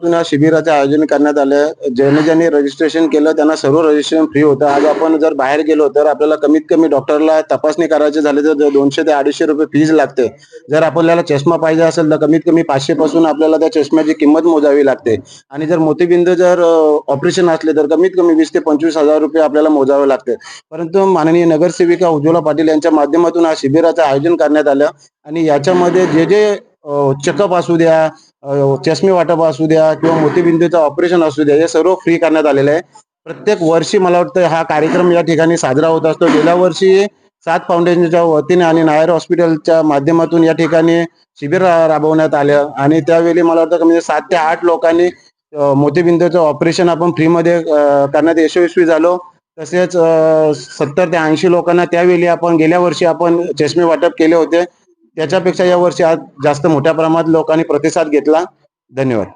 या शिबिराचे आयोजन करण्यात आलं. ज्याने ज्यांनी रजिस्ट्रेशन केलं त्यांना सर्व रजिस्ट्रेशन फ्री होतं. आज आपण जर बाहेर गेलो तर आपल्याला कमीत कमी डॉक्टरला तपासणी करायची झाली तर दोनशे ते अडीचशे रुपये फीज लागते. जर आपल्याला चष्मा पाहिजे असेल तर कमीत कमी पाचशे पासून आपल्याला त्या चष्म्याची किंमत मोजावी लागते. आणि जर मोतीबिंद जर ऑपरेशन असले तर कमीत कमी वीस ते पंचवीस हजार रुपये आपल्याला मोजावे लागते. परंतु माननीय नगरसेविका उज्ज्वला पाटील यांच्या माध्यमातून हा शिबिराचं आयोजन करण्यात आलं. आणि याच्यामध्ये जे जे चेकअप असू द्या चष्मे वाटप असू द्या किंवा मोतीबिंदूचं ऑपरेशन असू द्या हे सर्व फ्री करण्यात आलेलं आहे. प्रत्येक वर्षी मला वाटतं हा कार्यक्रम या ठिकाणी साजरा होत असतो. गेल्या वर्षी सात फाउंडेशनच्या वतीने आणि नायर हॉस्पिटलच्या माध्यमातून या ठिकाणी शिबिर राबवण्यात आलं आणि त्यावेळी मला वाटतं म्हणजे सात ते आठ लोकांनी मोतीबिंदूचं ऑपरेशन आपण फ्रीमध्ये करण्यात यशस्वी झालो. तसेच सत्तर ते ऐंशी लोकांना त्यावेळी आपण गेल्या वर्षी आपण चष्मे वाटप केले होते. त्याच्यापेक्षा या वर्षी आज जास्त मोठ्या प्रमाणात लोकांनी प्रतिसाद घेतला. धन्यवाद.